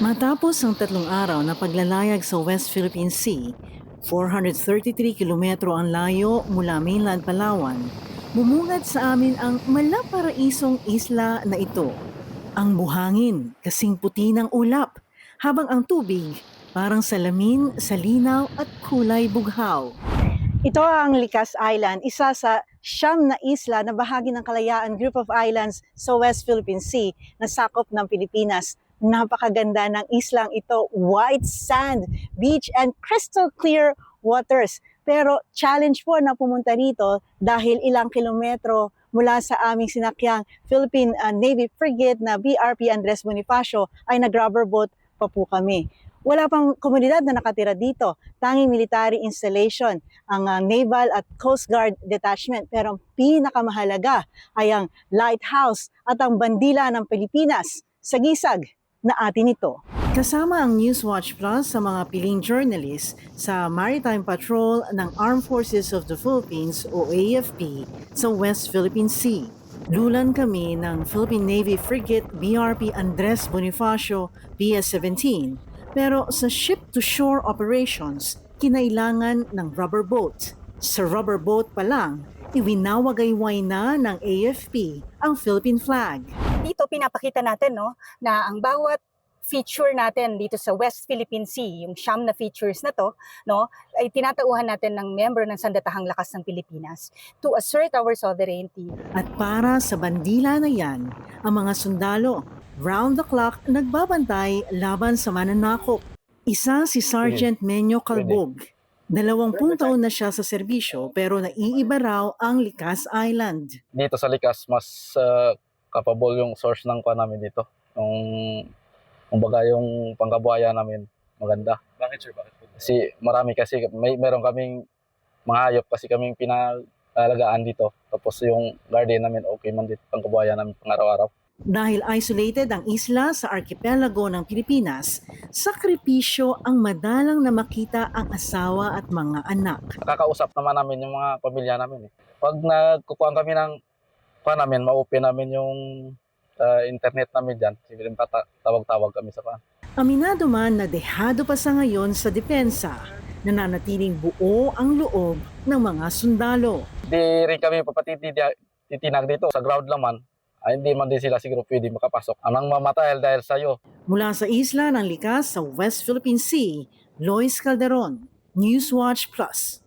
Matapos ang tatlong araw na paglalayag sa West Philippine Sea, 433 kilometro ang layo mula mainland Palawan, bumungad sa amin ang malaparaisong isla na ito. Ang buhangin, kasing puti ng ulap, habang ang tubig parang salamin sa linaw at kulay bughaw. Ito ang Likas Island, isa sa siyam na isla na bahagi ng Kalayaan Group of Islands sa West Philippine Sea na sakop ng Pilipinas. Napakaganda ng islang ito, white sand, beach and crystal clear waters. Pero challenge po na pumunta rito dahil ilang kilometro mula sa aming sinakyang Philippine uh, Navy frigate na BRP Andres Bonifacio ay nag-rubber boat pa po kami. Wala pang komunidad na nakatira dito. Tanging military installation, ang uh, Naval at Coast Guard Detachment. Pero pinakamahalaga ay ang lighthouse at ang bandila ng Pilipinas sa gisag na atin ito. Kasama ang Newswatch Plus sa mga piling journalists sa Maritime Patrol ng Armed Forces of the Philippines o AFP sa West Philippine Sea. Lulan kami ng Philippine Navy Frigate BRP Andres Bonifacio PS-17 pero sa ship-to-shore operations, kinailangan ng rubber boat. Sa rubber boat pa lang, iwinawagayway na ng AFP ang Philippine flag. Dito pinapakita natin no na ang bawat feature natin dito sa West Philippine Sea, yung siyam na features na to, no, ay tinatauhan natin ng membro ng Sandatahang Lakas ng Pilipinas to assert our sovereignty. At para sa bandila na yan, ang mga sundalo, round the clock nagbabantay laban sa mananakop. Isa si Sergeant Menyo Calbog. Dalawampung taon na siya sa serbisyo pero naiiba raw ang Likas Island. dito sa Likas, mas uh, capable yung source ng kuha namin dito. Yung, kumbaga yung pangkabuhayan namin, maganda. Bakit sir? Bakit po? Kasi marami kasi, may meron kaming mga hayop kasi kaming pinalagaan dito. Tapos yung guardian namin, okay man dito, pangkabuhayan namin pang araw-araw. Dahil isolated ang isla sa archipelago ng Pilipinas, sakripisyo ang madalang na makita ang asawa at mga anak. Nakakausap naman namin yung mga pamilya namin. Eh. Pag nagkukuha kami ng kuha namin, ma-open namin yung uh, internet namin dyan. Sige, tawag-tawag kami sa kuha. Aminado man na dehado pa sa ngayon sa depensa, nananatiling buo ang loob ng mga sundalo. Di rin kami papatitinag dito. Sa ground lang man, ay hindi man din sila siguro pwede makapasok. Anang mamatay dahil sa'yo. Mula sa isla ng likas sa West Philippine Sea, Lois Calderon, Newswatch Plus.